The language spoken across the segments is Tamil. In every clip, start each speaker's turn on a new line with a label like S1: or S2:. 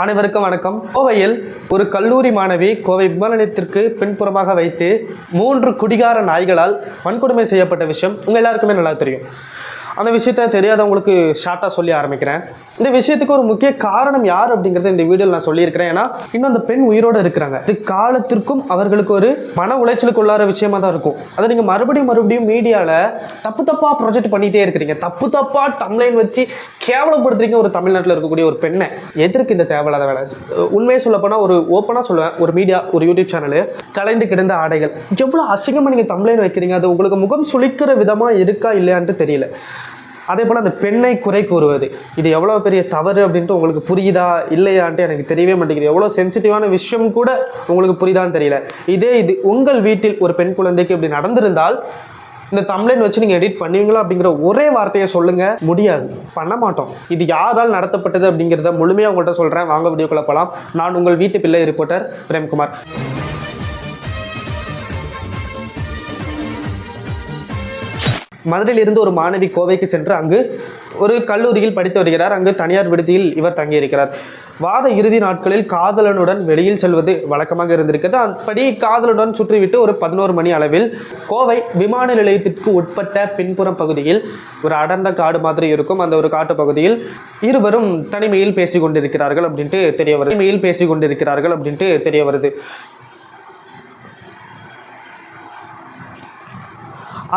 S1: அனைவருக்கும் வணக்கம். கோவையில் ஒரு கல்லூரி மாணவி கோவை விமான நிலையத்திற்கு பின்புறமாக வைத்து மூன்று குடிகார நாய்களால் வன்கொடுமை செய்யப்பட்ட விஷயம் உங்க எல்லாருக்குமே நல்லா தெரியும். அந்த விஷயத்த தெரியாதவங்களுக்கு ஷார்ட்டாக சொல்லி ஆரம்பிக்கிறேன். இந்த விஷயத்துக்கு ஒரு முக்கிய காரணம் யார் அப்படிங்கிறத இந்த வீடியோவில் நான் சொல்லியிருக்கிறேன். ஏன்னா இன்னும் அந்த பெண் உயிரோடு இருக்கிறாங்க. இது காலத்திற்கும் அவர்களுக்கு ஒரு மன உளைச்சலுக்கு உள்ளார விஷயமா தான் இருக்கும். அதை நீங்கள் மறுபடியும் மறுபடியும் மீடியாவில் தப்பு தப்பாக ப்ரொஜெக்ட் பண்ணிகிட்டே இருக்கிறீங்க. தப்பு தப்பாக டம்லைன் வச்சு கேவலப்படுத்துறீங்க ஒரு தமிழ்நாட்டில் இருக்கக்கூடிய ஒரு பெண்ணை. எதற்கு இந்த தேவையில்லாத வேலை? உண்மையை சொல்லப்போனால் ஒரு ஓப்பனாக சொல்லுவேன். ஒரு மீடியா ஒரு யூடியூப் சேனலு கலைந்து கிடந்த ஆடைகள். எவ்வளோ அசிங்கமாக நீங்கள் தம்ப்ளைன் வைக்கிறீங்க? அது உங்களுக்கு முகம் சுளிக்கிற விதமாக இருக்கா? இல்லையான்ட்டு தெரியல. அதே போல் அந்த பெண்ணை குறை கூறுவது. இது எவ்வளோ பெரிய தவறு அப்படின்ட்டு உங்களுக்கு புரியுதா? இல்லையான்ட்டு எனக்கு தெரியவே மாட்டேங்குது. எவ்வளோ சென்சிட்டிவான விஷயம் கூட உங்களுக்கு புரியுதான்னு தெரியல. இதே இது உங்கள் வீட்டில் ஒரு பெண் குழந்தைக்கு இப்படி நடந்திருந்தால் இந்த தம்ப்ளைன் வச்சு நீங்கள் எடிட் பண்ணுவீங்களா அப்படிங்கிற ஒரே வார்த்தையை சொல்லுங்க. முடியாது. பண்ண மாட்டோம். இது யாரால் நடத்தப்பட்டது அப்படிங்கிறத முழுமையாக உங்கள்கிட்ட சொல்கிறேன் வாங்க வீடியோ குழப்பலாம் நான் உங்கள் வீட்டு பிள்ளை ரிப்போர்ட்டர் பிரேம்குமார். மதுரையில் இருந்து ஒரு மாணவி கோவைக்கு சென்று அங்கு ஒரு கல்லூரியில் படித்து வருகிறார். அங்கு தனியார் விடுதியில் இவர் தங்கியிருக்கிறார். வார இறுதி நாட்களில் காதலனுடன் வெளியில் செல்வது வழக்கமாக இருந்திருக்கிறது. அப்படி காதலனுடன் சுற்றிவிட்டு ஒரு பதினோரு மணி அளவில் கோவை விமான நிலையத்திற்கு உட்பட்ட பின்புறம் பகுதியில் ஒரு அடர்ந்த காடு மாதிரி இருக்கும். அந்த ஒரு காட்டு பகுதியில் இருவரும் தனிமையில் பேசிக் கொண்டிருக்கிறார்கள் அப்படின்ட்டு தெரிய வருது. தனிமையில் பேசிக் கொண்டிருக்கிறார்கள் அப்படின்ட்டு தெரிய வருது.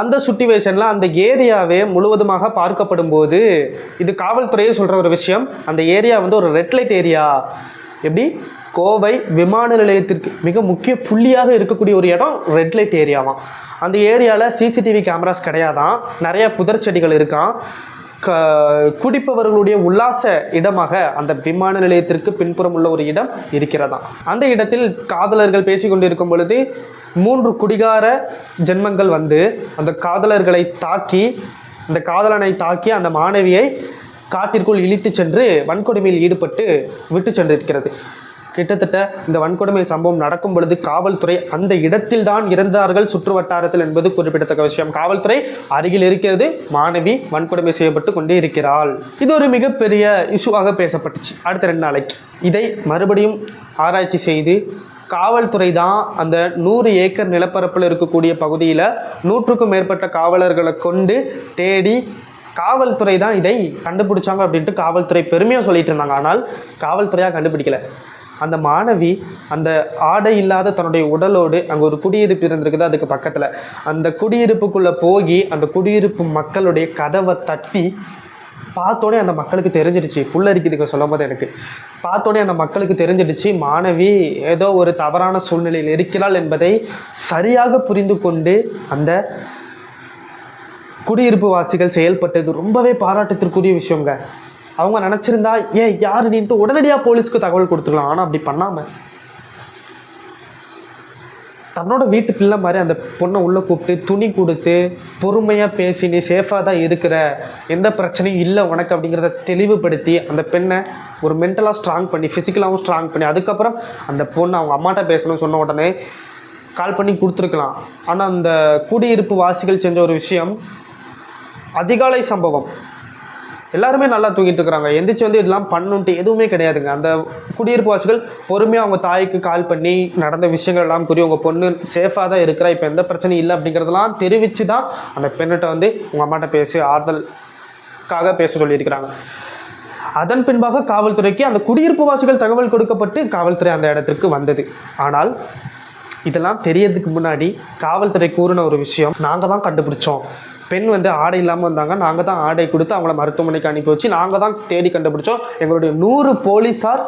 S1: அந்த சுட்டிவேஷனில் அந்த ஏரியாவே முழுவதுமாக பார்க்கப்படும் போது இது காவல்துறையே சொல்கிற ஒரு விஷயம். அந்த ஏரியா வந்து ஒரு ரெட் லைட் ஏரியா. எப்படி? கோவை விமான நிலையத்திற்கு மிக முக்கிய புள்ளியாக இருக்கக்கூடிய ஒரு இடம் ரெட் லைட் ஏரியாவாம். அந்த ஏரியாவில் சிசிடிவி கேமராஸ் கிடையாதான் நிறைய புதர் செடிகள் இருக்கான் க குடிப்பவர்களுடைய உல்லாச இடமாக அந்த விமான நிலையத்திற்கு பின்புறம் உள்ள ஒரு இடம் இருக்கிறதாம். அந்த இடத்தில் காதலர்கள் பேசிக்கொண்டிருக்கும் பொழுது மூன்று குடிகார ஜென்மங்கள் வந்து அந்த காதலர்களை தாக்கி அந்த காதலனை தாக்கி அந்த மாணவியை காட்டிற்குள் இழித்து சென்று வன்கொடுமையில் ஈடுபட்டு விட்டு சென்றிருக்கிறது. கிட்டத்தட்ட இந்த வன்கொடுமை சம்பவம் நடக்கும் பொழுது காவல்துறை அந்த இடத்தில் தான் இருந்தார்கள். சுற்று வட்டாரத்தில் என்பது குறிப்பிடத்தக்க விஷயம். காவல்துறை அருகில் இருக்கிறது. மாணவி வன்கொடுமை செய்யப்பட்டு கொண்டே இருக்கிறாள். இது ஒரு மிகப்பெரிய இஷ்யூவாக பேசப்பட்டுச்சு. அடுத்த ரெண்டு நாளைக்கு. இதை மறுபடியும் ஆராய்ச்சி செய்து காவல்துறை தான் அந்த நூறு ஏக்கர் நிலப்பரப்பில் இருக்கக்கூடிய பகுதியில் நூற்றுக்கும் மேற்பட்ட காவலர்களை கொண்டு தேடி காவல்துறை தான் இதை கண்டுபிடிச்சாங்க அப்படின்ட்டு காவல்துறை பெருமையாக சொல்லிட்டு இருந்தாங்க. ஆனால் காவல்துறையாக கண்டுபிடிக்கல. அந்த மாணவி அந்த ஆடை இல்லாத தன்னுடைய உடலோடு அங்கே ஒரு குடியிருப்பு இருந்திருக்குது அதுக்கு பக்கத்தில். அந்த குடியிருப்புக்குள்ளே போய் அந்த குடியிருப்பு மக்களுடைய கதவை தட்டி பார்த்தோன்னே அந்த மக்களுக்கு தெரிஞ்சிடுச்சு. புல்லரிக்குதுக்கு சொல்லும் போது எனக்கு. பார்த்தோன்னே அந்த மக்களுக்கு தெரிஞ்சிடுச்சு மாணவி ஏதோ ஒரு தவறான சூழ்நிலையில் இருக்கிறாள் என்பதை சரியாக புரிந்து கொண்டு அந்த குடியிருப்பு வாசிகள் செயல்பட்டது. ரொம்பவே பாராட்டத்திற்குரிய விஷயங்க அவங்க நினச்சிருந்தா ஏன் யார் நீன்ட்டு உடனடியாக போலீஸ்க்கு தகவல் கொடுத்துக்கலாம். ஆனால் அப்படி பண்ணாமல் தன்னோட வீட்டு பிள்ளை மாதிரி அந்த பொண்ணை உள்ளே கூப்பிட்டு துணி கொடுத்து பொறுமையாக பேசி நீ சேஃபாக தான் இருக்கிற. எந்த பிரச்சனையும் இல்லை உனக்கு அப்படிங்கிறத தெளிவுபடுத்தி அந்த பெண்ணை ஒரு மென்டலாக ஸ்ட்ராங் பண்ணி ஃபிசிக்கலாகவும் ஸ்ட்ராங் பண்ணி அதுக்கப்புறம் அந்த பொண்ணு அவங்க அம்மாட்ட பேசணும்னு சொன்ன உடனே கால் பண்ணி கொடுத்துருக்கலாம். ஆனால் அந்த குடியிருப்பு வாசிகள் செஞ்ச ஒரு விஷயம் அதிகாலை சம்பவம். எல்லாருமே நல்லா தூங்கிட்டு இருக்கிறாங்க. எந்திரிச்சு வந்து இதெல்லாம் பண்ணுன்ட்டு எதுவுமே கிடையாதுங்க. அந்த குடியிருப்பு வாசிகள் பொறுமையாக அவங்க தாய்க்கு கால் பண்ணி நடந்த விஷயங்கள் எல்லாம் கூறி உங்கள் பொண்ணு சேஃபாக தான் இருக்கிறா இப்போ எந்த பிரச்சனையும் இல்லை அப்படிங்கிறதெல்லாம் தெரிவித்து தான் அந்த பெண்ணிட்ட வந்து உங்கள் அம்மாட்ட பேசி ஆறுதலுக்காக பேச சொல்லியிருக்கிறாங்க. அதன் பின்பாக காவல்துறைக்கு அந்த குடியிருப்பு வாசிகள் தகவல் கொடுக்கப்பட்டு காவல்துறை அந்த இடத்திற்கு வந்தது. ஆனால் இதெல்லாம் தெரியறதுக்கு முன்னாடி காவல்துறை கூறின ஒரு விஷயம் நாங்கள் தான் கண்டுபிடிச்சோம். பெண் வந்து ஆடை இல்லாமல் வந்தாங்க. நாங்கள் தான் ஆடை கொடுத்து அவங்கள மருத்துவமனைக்கு அனுப்பி வச்சு நாங்கள் தான் தேடி கண்டுபிடிச்சோம். எங்களுடைய நூறு போலீஸார்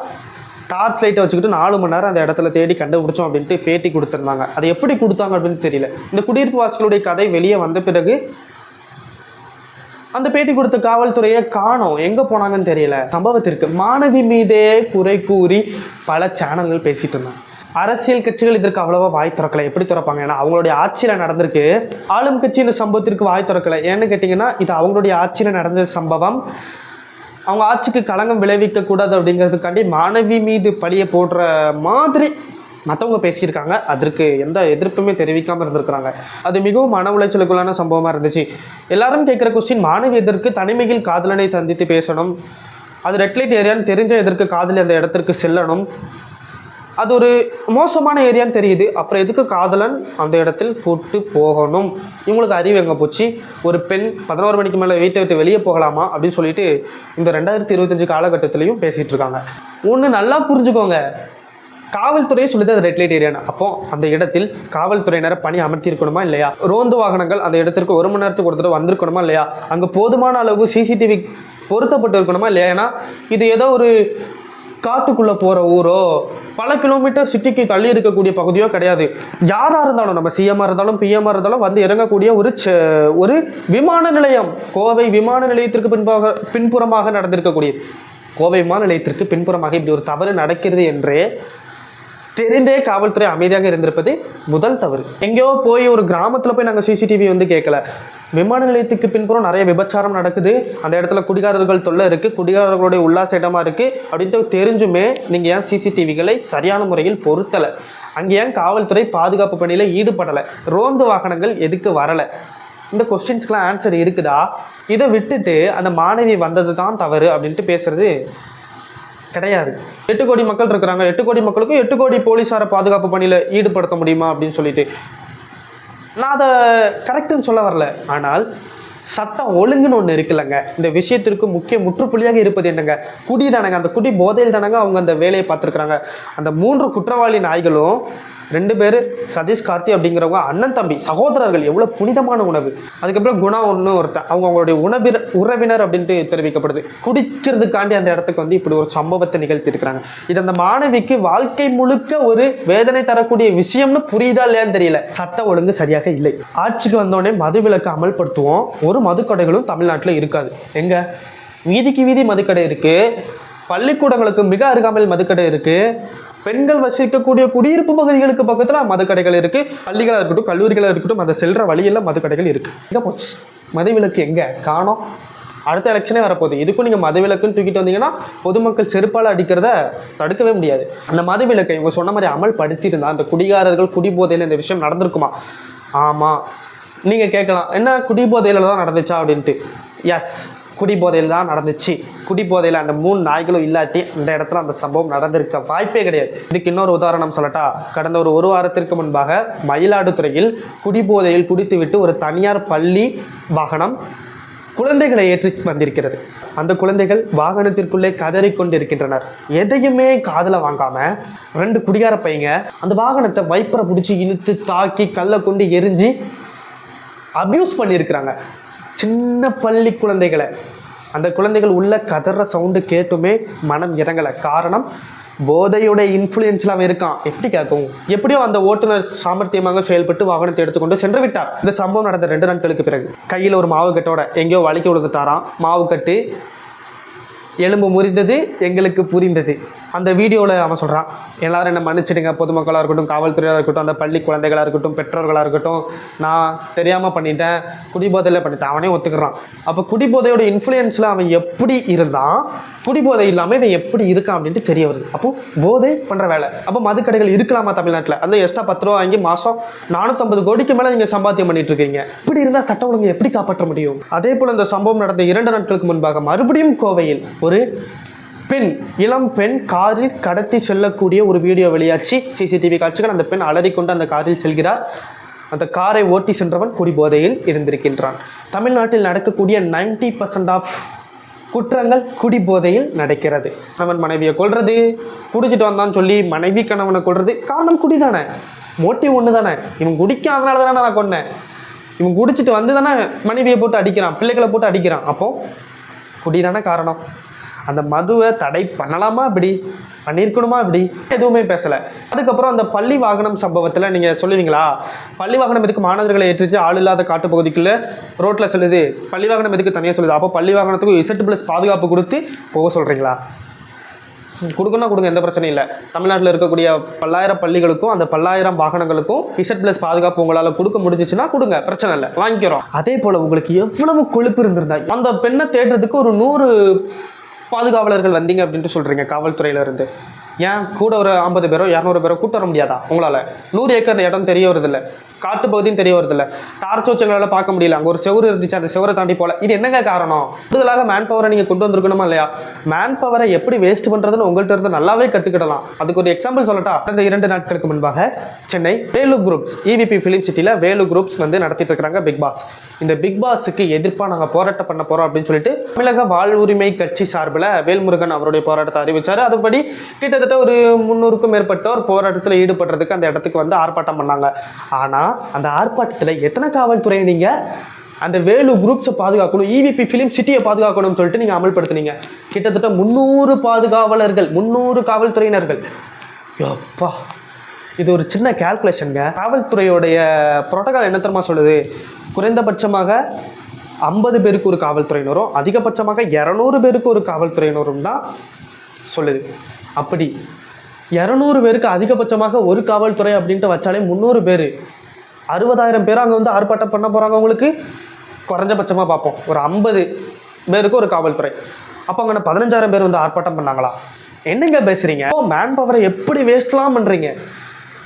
S1: டார்ச் லைட்டை வச்சுக்கிட்டு நாலு மணி நேரம் அந்த இடத்துல தேடி கண்டுபிடிச்சோம் அப்படின்ட்டு பேட்டி கொடுத்துருந்தாங்க. அதை எப்படி கொடுத்தாங்க அப்படின்னு தெரியல. இந்த குடியிருப்பு வாசிகளுடைய கதை வெளியே வந்த பிறகு அந்த பேட்டி கொடுத்த காவல்துறையை காணோம். எங்கே போனாங்கன்னு தெரியல. சம்பவத்திற்கு மாணவி மீதே குறை கூறி பல சேனல்கள் பேசிகிட்டு இருந்தாங்க. அரசியல் கட்சிகள் இதற்கு அவ்வளவா வாய் திறக்கல. எப்படி திறப்பாங்க? ஏன்னா அவங்களுடைய ஆட்சியில் நடந்திருக்கு. ஆளும் கட்சி இந்த சம்பவத்திற்கு வாய் திறக்கல. ஏன்னு கேட்டிங்கன்னா இது அவங்களுடைய ஆட்சியில் நடந்த சம்பவம். அவங்க ஆட்சிக்கு களங்கம் விளைவிக்க கூடாது அப்படிங்கிறதுக்காண்டி மாணவி மீது பழியை போடுற மாதிரி மற்றவங்க பேசியிருக்காங்க. அதற்கு எந்த எதிர்ப்புமே தெரிவிக்காமல் இருந்திருக்கிறாங்க. அது மிகவும் மன உளைச்சலுக்குள்ளான சம்பவமாக இருந்துச்சு. எல்லாரும் கேட்குற கொஸ்டின் மாணவி எதற்கு தனிமையில் காதலனை சந்தித்து பேசணும்? அது ரெட்லைட் ஏரியான்னு தெரிஞ்ச எதற்கு காதலி அந்த இடத்திற்கு செல்லணும்? அது ஒரு மோசமான ஏரியான்னு தெரியுது. அப்புறம் எதுக்கு காதலன் அந்த இடத்தில் போட்டு போகணும்? இவங்களுக்கு அறிவு எங்கே போச்சு? ஒரு பெண் பதினோரு மணிக்கு மேலே வீட்டை விட்டு வெளியே போகலாமா? அப்படின்னு சொல்லிட்டு இந்த ரெண்டாயிரத்தி இருபத்தஞ்சு காலகட்டத்திலையும் பேசிகிட்டு இருக்காங்க. ஒன்று நல்லா புரிஞ்சுக்கோங்க. காவல்துறையை சொல்லுது அது ரெட் லைட் ஏரியான்னு. அப்போ அந்த இடத்தில் காவல்துறையினரை பணி அமர்த்தியிருக்கணுமா இல்லையா? ரோந்து வாகனங்கள் அந்த இடத்திற்கு ஒரு மணி நேரத்துக்கு ஒரு தடவை வந்திருக்கணுமா இல்லையா? அங்கே போதுமான அளவு சிசிடிவி பொருத்தப்பட்டு இருக்கணுமா இல்லையா? ஏன்னா இது ஏதோ ஒரு காட்டுக்குள்ளே போகிற ஊரோ பல கிலோமீட்டர் சிட்டிக்கு தள்ளி இருக்கக்கூடிய பகுதியோ கிடையாது. யாராக இருந்தாலும் நம்ம சிஎம்மாக இருந்தாலும் பிஎம்மாக இருந்தாலும் வந்து இறங்கக்கூடிய ஒரு ஒரு விமான நிலையம். கோவை விமான நிலையத்திற்கு பின்பாக பின்புறமாக நடந்திருக்கக்கூடிய கோவை விமான நிலையத்திற்கு பின்புறமாக இப்படி ஒரு தவறு நடக்கிறது என்றே தெரிந்தே காவல்துறை அமைதியாக இருந்திருப்பது முதல் தவறு. எங்கேயோ போய் ஒரு கிராமத்தில் போய் நாங்கள் சிசிடிவி வந்து கேட்கல விமான நிலையத்துக்கு பின்புறம் நிறைய விபச்சாரம் நடக்குது. அந்த இடத்துல குடிகாரர்கள் தொல்லை இருக்குது குடிகாரர்களுடைய உல்லாச இடமா இருக்குது அப்படின்ட்டு தெரிஞ்சுமே நீங்கள் ஏன் சிசிடிவிகளை சரியான முறையில் பொருத்தலை. அங்கே ஏன் காவல்துறை பாதுகாப்பு பணியில் ஈடுபடலை? ரோந்து வாகனங்கள் எதுக்கு வரலை? இந்த கொஸ்டின்ஸ்க்கெலாம் ஆன்சர் இருக்குதா? இதை விட்டுட்டு அந்த மாணவி வந்தது தான் தவறு அப்படின்ட்டு பேசுறது கிடையாது. எட்டு கோடி மக்கள் இருக்கிறாங்க. எட்டு கோடி மக்களுக்கும் எட்டு கோடி போலீஸாரை பாதுகாப்பு பணியில் ஈடுபடுத்த முடியுமா அப்படின்னு சொல்லிட்டு. நான் அதை கரெக்டுன்னு சொல்ல வரல. ஆனால் சட்டம் ஒழுங்குன்னு ஒன்று இருக்குல்லங்க. இந்த விஷயத்திற்கு முக்கிய முற்றுப்புள்ளியாக இருப்பது என்னங்க? குடி தானங்க. அந்த குடி போதையில் தானங்க அவங்க அந்த வேலையை பார்த்துருக்குறாங்க. அந்த மூன்று குற்றவாளி நாய்களும் ரெண்டு பேர் சதீஷ் கார்த்தி அப்படிங்கிறவங்க அண்ணன் தம்பி சகோதரர்கள். எவ்வளோ புனிதமான உணவு. அதுக்கப்புறம் குணா ஒன்று ஒருத்தன். அவங்க அவங்களுடைய உணவினர் உறவினர் அப்படின்ட்டு தெரிவிக்கப்படுது. குடிக்கிறதுக்காண்டி அந்த இடத்துக்கு வந்து இப்படி ஒரு சம்பவத்தை நிகழ்த்தியிருக்கிறாங்க. இது அந்த மாணவிக்கு வாழ்க்கை முழுக்க ஒரு வேதனை தரக்கூடிய விஷயம்னு புரியுதா இல்லையான்னு தெரியல. சட்ட ஒழுங்கு சரியாக இல்லை. ஆட்சிக்கு வந்தோடனே மதுவிலக்கு அமல்படுத்துவோம். ஒரு மதுக்கடைகளும் தமிழ்நாட்டில் இருக்காது. எங்க? வீதிக்கு வீதி மதுக்கடை இருக்கு. பள்ளிக்கூடங்களுக்கு மிக அருகாமையில் மதுக்கடை இருக்குது பெண்கள் வசிக்கக்கூடிய குடியிருப்பு பகுதிகளுக்கு பக்கத்தில் மதுக்கடைகள் இருக்கு. பள்ளிகளாக இருக்கட்டும் கல்லூரிகளாக இருக்கட்டும் அதை செல்ற வழியில் மதுக்கடைகள் இருக்கு. எங்க போச்சு? மதுவிலக்கு எங்க? காணோம். அடுத்த எலெக்ஷனே வரப்போகுது. இதுக்கும் நீங்கள் மதுவிலக்குன்னு தூக்கிட்டு வந்தீங்கன்னா பொதுமக்கள் செருப்பால் அடிக்கிறத தடுக்கவே முடியாது. அந்த மதுவிலக்கை இவங்க சொன்ன மாதிரி அமல்படுத்தியிருந்தா அந்த குடிகாரர்கள் குடிபோதையில் இந்த விஷயம் நடந்திருக்குமா? ஆமாம் நீங்கள் கேட்கலாம் என்ன குடிபோதையில் தான் நடந்துச்சா? அப்படின்ட்டு. எஸ் குடிபோதையில் தான் நடந்துச்சு. குடிபோதையில் அந்த மூணு நாய்களும் இல்லாட்டி அந்த இடத்துல அந்த சம்பவம் நடந்திருக்க வாய்ப்பே கிடையாது. இதுக்கு இன்னொரு உதாரணம் சொல்லட்டா கடந்த ஒரு ஒரு வாரத்திற்கு முன்பாக மயிலாடுதுறையில் குடிபோதையில் குடித்துவிட்டு ஒரு தனியார் பள்ளி வாகனம் குழந்தைகளை ஏற்றி வந்திருக்கிறது. அந்த குழந்தைகள் வாகனத்திற்குள்ளே கதறி கொண்டிருக்கின்றனர் எதையுமே காதில் வாங்காம ரெண்டு குடிகார பையங்க அந்த வாகனத்தை வைப்பரை பிடிச்சி இழுத்து தாக்கி கல்லை கொண்டு எரிஞ்சு அபியூஸ் பண்ணியிருக்கிறாங்க. சின்ன பள்ளி குழந்தைகளை. அந்த குழந்தைகள் உள்ள கதற சவுண்டு கேட்டுமே மனம் இறங்கலை. காரணம் போதையோட இன்ஃப்ளூயன்ஸில் அவன் இருக்கான். எப்படி கேட்கும்? எப்படியோ அந்த ஓட்டுநர் சாமர்த்தியமாக செயல்பட்டு வாகனத்தை எடுத்துக்கொண்டு சென்று விட்டார். இந்த சம்பவம் நடந்த ரெண்டு நாட்களுக்கு பிறகு. கையில் ஒரு மாவு கட்டோட எங்கேயோ வலிக்க விழுந்துட்டாராம். மாவு கட்டு எலும்பு முறிந்தது எங்களுக்கு புரிந்தது. அந்த வீடியோவில் அவன் சொல்கிறான் எல்லோரும் என்ன மன்னிச்சிடுங்க. பொதுமக்களாக இருக்கட்டும் காவல்துறையாக இருக்கட்டும் அந்த பள்ளி குழந்தைகளாக இருக்கட்டும் பெற்றோர்களாக இருக்கட்டும் நான் தெரியாமல் பண்ணிட்டேன் குடிபோதையில் பண்ணிட்டேன். அவனே ஒத்துக்கிறான். அப்போ குடிபோதையோட இன்ஃப்ளூயன்ஸில் அவன் எப்படி இருந்தான்? குடிபோதை இல்லாமல் இவன் எப்படி இருக்கான் அப்படின்ட்டு தெரிய வருது. அப்போ போதை பண்ணுற வேலை. அப்போ மதுக்கடைகள் இருக்கலாமா தமிழ்நாட்டில்? அந்த எக்ஸ்ட்ரா பத்து ரூபா வாங்கி மாதம் நானூற்றம்பது கோடிக்கு மேலே நீங்கள் சம்பாத்தியம் பண்ணிட்டு இருக்கீங்க. இப்படி இருந்தால் சட்ட ஒழுங்கு எப்படி காப்பாற்ற முடியும்? அதே போல் இந்த சம்பவம் நடந்த இரண்டு நாட்களுக்கு முன்பாக மறுபடியும் கோவையில் ஒரு பெண் இளம் பெண் காரில் கடத்தி செல்லக்கூடிய ஒரு வீடியோ வெளியாச்சு. சிசிடிவி காட்சிகள் அந்த பெண் அலறிக்கொண்டு அந்த காரில் செல்கிறார். அந்த காரை ஓட்டி சென்றவன் குடிபோதையில் இருந்திருக்கின்றான். தமிழ்நாட்டில் நடக்கக்கூடிய 90% பர்சன்ட் ஆஃப் குற்றங்கள் குடிபோதையில் நடக்கிறது. கணவன் மனைவியை கொல்றது குடிச்சிட்டு வந்தான்னு சொல்லி மனைவி கணவனை கொள்றது காரணம் குடிதானே? மோட்டிவ் ஒன்று தானே இவன் குடிக்காதனால தானே நான் கொண்டேன் இவன் குடிச்சிட்டு வந்து தானே மனைவியை போட்டு அடிக்கிறான் பிள்ளைகளை போட்டு அடிக்கிறான். அப்போ குடிதானே காரணம்? அந்த மதுவை தடை பண்ணலாமா இப்படி? பண்ணியிருக்கணுமா இப்படி? எதுவுமே பேசலை. அதுக்கப்புறம் அந்த பள்ளி வாகனம் சம்பவத்தில் நீங்கள் சொல்லுவீங்களா? பள்ளி வாகனம் எதுக்கு மாணவர்களை ஏற்றிச்சு? ஆள் இல்லாத காட்டுப்பகுதிக்குள்ளே ரோட்டில் சொல்லுது. பள்ளி வாகனம் எதுக்கு தனியாக சொல்லுது? அப்போ பள்ளி வாகனத்துக்கு இசட்டு ப்ளஸ் பாதுகாப்பு கொடுத்து போக சொல்கிறீங்களா கொடுக்கணும் கொடுங்க எந்த பிரச்சனையும் இல்லை. தமிழ்நாட்டில் இருக்கக்கூடிய பல்லாயிரம் பள்ளிகளுக்கும் அந்த பல்லாயிரம் வாகனங்களுக்கும் இசட் ப்ளஸ் பாதுகாப்பு உங்களால் கொடுக்க முடிஞ்சிச்சுன்னா கொடுங்க பிரச்சனை இல்லை. வாங்கிக்கிறோம். அதே போல் உங்களுக்கு எவ்வளவு கொழுப்பு இருந்திருந்தா அந்த பெண்ணை தேடுறதுக்கு ஒரு நூறு பாதுகாவலர்கள் வந்தீங்க அப்படின்ட்டு சொல்கிறீங்க காவல்துறையில இருந்து. ஏன் கூட ஒரு ஐம்பது பேரோ இரநூறு பேரோ கூட்ட வர முடியாதா? உங்களால். நூறு ஏக்கர் இடம் தெரிய வருதில்ல. காட்டு பகுதியும் தெரிய வருதில்ல. டார்ச் வச்சு பார்க்க முடியல. அங்கே ஒரு செவரு இருந்துச்சு அந்த செவரை தாண்டி போகல இது என்னங்க காரணம்? கூடுதலாக மேன் பவரை நீங்கள் கொண்டு வந்திருக்கணுமா இல்லையா? மேன் பவரை எப்படி வேஸ்ட் பண்ணுறதுன்னு உங்கள்கிட்ட இருந்து நல்லாவே கற்றுக்கிடலாம் அதுக்கு ஒரு எக்ஸாம்பிள் சொல்லட்டா? கடந்த இரண்டு நாட்களுக்கு முன்பாக Chennai Velu groups EVP film சிட்டியில் வேலு குரூப்ஸ் வந்து நடத்திட்டு இருக்கிறாங்க பிக் பாஸ் இந்த பிக் பாஸுக்கு எதிர்ப்பாக நாங்கள் போராட்டம் பண்ண போகிறோம் அப்படின்னு சொல்லிட்டு தமிழக வாழ்வுரிமை கட்சி சார்பில் வேல்முருகன் அவருடைய போராட்டத்தை அறிவிச்சார். அதுபடி கிட்டத்தட்ட கிட்டத்தட்ட ஒரு முந்நூறுக்கும் மேற்பட்டோர் போராட்டத்தில் ஈடுபடுறதுக்கு அந்த இடத்துக்கு வந்து ஆர்ப்பாட்டம் பண்ணாங்க. ஆனால் அந்த ஆர்ப்பாட்டத்தில் எத்தனை காவல்துறை நீங்கள் அந்த வேலு குரூப்ஸை பாதுகாக்கணும் இவிபி ஃபிலிம் சிட்டியை பாதுகாக்கணும்னு சொல்லிட்டு நீங்கள் அமல்படுத்துனீங்க. கிட்டத்தட்ட முந்நூறு பாதுகாவலர்கள் முந்நூறு காவல்துறையினர்கள். எப்பா இது ஒரு சின்ன கேல்குலேஷனுங்க காவல்துறையோடைய புரோட்டோகால் என்ன தெரியுமா சொல்லுது? குறைந்தபட்சமாக ஐம்பது பேருக்கு ஒரு காவல்துறையினரும் அதிகபட்சமாக இரநூறு பேருக்கு ஒரு காவல்துறையினரும் தான் சொல்லுது. அப்படி இரநூறு பேருக்கு அதிகபட்சமாக ஒரு காவல்துறை அப்படின்ட்டு வச்சாலே முந்நூறு பேர். அறுபதாயிரம் பேர் அங்கே வந்து ஆர்ப்பாட்டம் பண்ண போகிறாங்க உங்களுக்கு? குறைஞ்சபட்சமாக பார்ப்போம். ஒரு ஐம்பது பேருக்கு ஒரு காவல்துறை. அப்போ அங்கே பதினஞ்சாயிரம் பேர் வந்து ஆர்ப்பாட்டம் பண்ணாங்களா? என்னங்க பேசுகிறீங்க மேன் பவரை எப்படி வேஸ்ட்லாம் பண்ணுறீங்க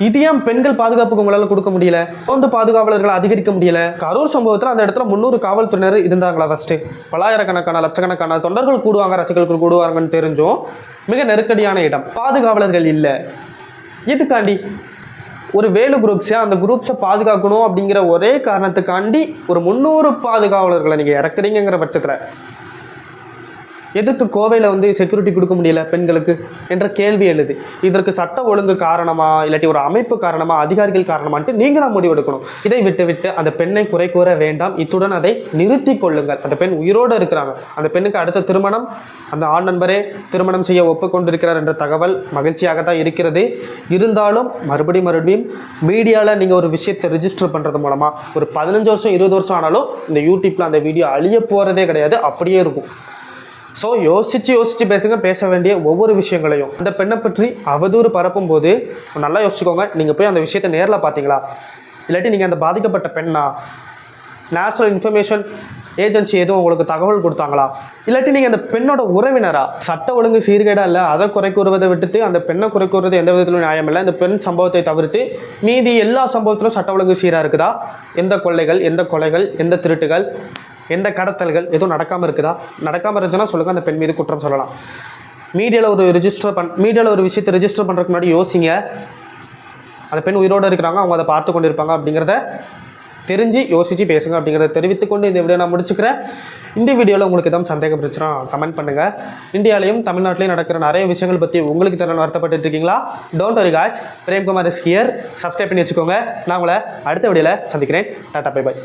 S1: இது ஏன் பெண்கள் பாதுகாப்புக்கு உங்களால் கொடுக்க முடியல? வந்து பாதுகாவலர்களை அதிகரிக்க முடியல? கரூர் சம்பவத்தில் அந்த இடத்துல முந்நூறு காவல்துறையினர் இருந்தாங்களா ஃபர்ஸ்ட் பல்லாயிரக்கணக்கான லட்சக்கணக்கான தொண்டர்கள் கூடுவாங்க ரசிகர்கள் கூடுவாங்கன்னு தெரிஞ்சும் மிக நெருக்கடியான இடம். பாதுகாவலர்கள் இல்லை. இதுக்காண்டி ஒரு வேலு குரூப்ஸை அந்த குரூப்ஸை பாதுகாக்கணும் அப்படிங்கிற ஒரே காரணத்துக்காண்டி ஒரு முந்நூறு பாதுகாவலர்களை நீங்கள் இறக்குறீங்கிற பட்சத்தில் எதுக்கு கோவையில் வந்து செக்யூரிட்டி கொடுக்க முடியல பெண்களுக்கு என்ற கேள்வி எழுது. இதற்கு சட்ட ஒழுங்கு காரணமா இல்லாட்டி ஒரு அமைப்பு காரணமா அதிகாரிகள் காரணமான்ட்டு நீங்கள் தான் முடிவெடுக்கணும் இதை விட்டு விட்டு அந்த பெண்ணை குறை கூற வேண்டாம். இத்துடன் அதை நிறுத்தி கொள்ளுங்கள். அந்த பெண் உயிரோடு இருக்கிறாங்க. அந்த பெண்ணுக்கு அடுத்த திருமணம் அந்த ஆண் நண்பரே திருமணம் செய்ய ஒப்புக்கொண்டிருக்கிறார் என்ற தகவல் மகிழ்ச்சியாக தான் இருக்கிறது. இருந்தாலும் மறுபடியும் மறுபடியும் மீடியாவில் நீங்கள் ஒரு விஷயத்தை ரிஜிஸ்டர் பண்ணுறது மூலமாக ஒரு பதினஞ்சு வருஷம் இருபது வருஷம் ஆனாலும் இந்த யூடியூப்பில் அந்த வீடியோ அழிய போகிறதே கிடையாது. அப்படியே இருக்கும். ஸோ யோசித்து யோசித்து பேசுங்க பேச வேண்டிய ஒவ்வொரு விஷயங்களையும். அந்த பெண்ணை பற்றி அவதூறு பரப்பும் போது நல்லா யோசிச்சுக்கோங்க. நீங்கள் போய் அந்த விஷயத்தை நேரில் பார்த்தீங்களா இல்லாட்டி நீங்கள் அந்த பாதிக்கப்பட்ட பெண்ணா? நேஷனல் இன்ஃபர்மேஷன் ஏஜென்சி எதுவும் உங்களுக்கு தகவல் கொடுத்தாங்களா? இல்லாட்டி நீங்கள் அந்த பெண்ணோட உறவினரா? சட்ட ஒழுங்கு சீர்கேடா இல்லை அதை குறை கூறுவதை விட்டுட்டு அந்த பெண்ணை குறை கூறுவது எந்த விதத்திலும் நியாயம் இல்லை. இந்த பெண் சம்பவத்தை தவிர்த்து மீதி எல்லா சம்பவத்திலும் சட்ட ஒழுங்கு சீராக இருக்குதா? எந்த கொள்ளைகள் எந்த கொலைகள் எந்த திருட்டுகள்? எந்த கடத்தல்கள் எதுவும் நடக்காமல் இருக்குதா? நடக்காமல் இருந்துச்சுன்னா சொல்லுங்கள் அந்த பெண் மீது குற்றம் சொல்லலாம். மீடியாவில் ஒரு ரிஜிஸ்டர் பண் மீடியாவில் ஒரு விஷயத்தை ரிஜிஸ்டர் பண்ணுறதுக்கு முன்னாடி யோசிங்க. அந்த பெண் உயிரோடு இருக்கிறாங்க அவங்க அதை பார்த்து கொண்டு இருப்பாங்க அப்படிங்கிறத தெரிஞ்சு யோசித்து பேசுங்க அப்படிங்கிறத தெரிவித்துக்கொண்டு இந்த வீடியோ நான் முடிச்சுக்கிறேன். இந்த வீடியோவில் உங்களுக்கு எதாவது சந்தேகம் இருந்துச்சுன்னா கமெண்ட் பண்ணுங்கள் இந்தியாவிலையும் தமிழ்நாட்டிலையும் நடக்கிற நிறைய விஷயங்கள் பற்றி உங்களுக்கு தரணும் வருத்தப்பட்டு இருக்கீங்களா? Don't worry guys Premkumar is here subscribe பண்ணி வச்சுக்கோங்க. நான் உங்களை அடுத்த வீடியோவில் சந்திக்கிறேன். Tata bye by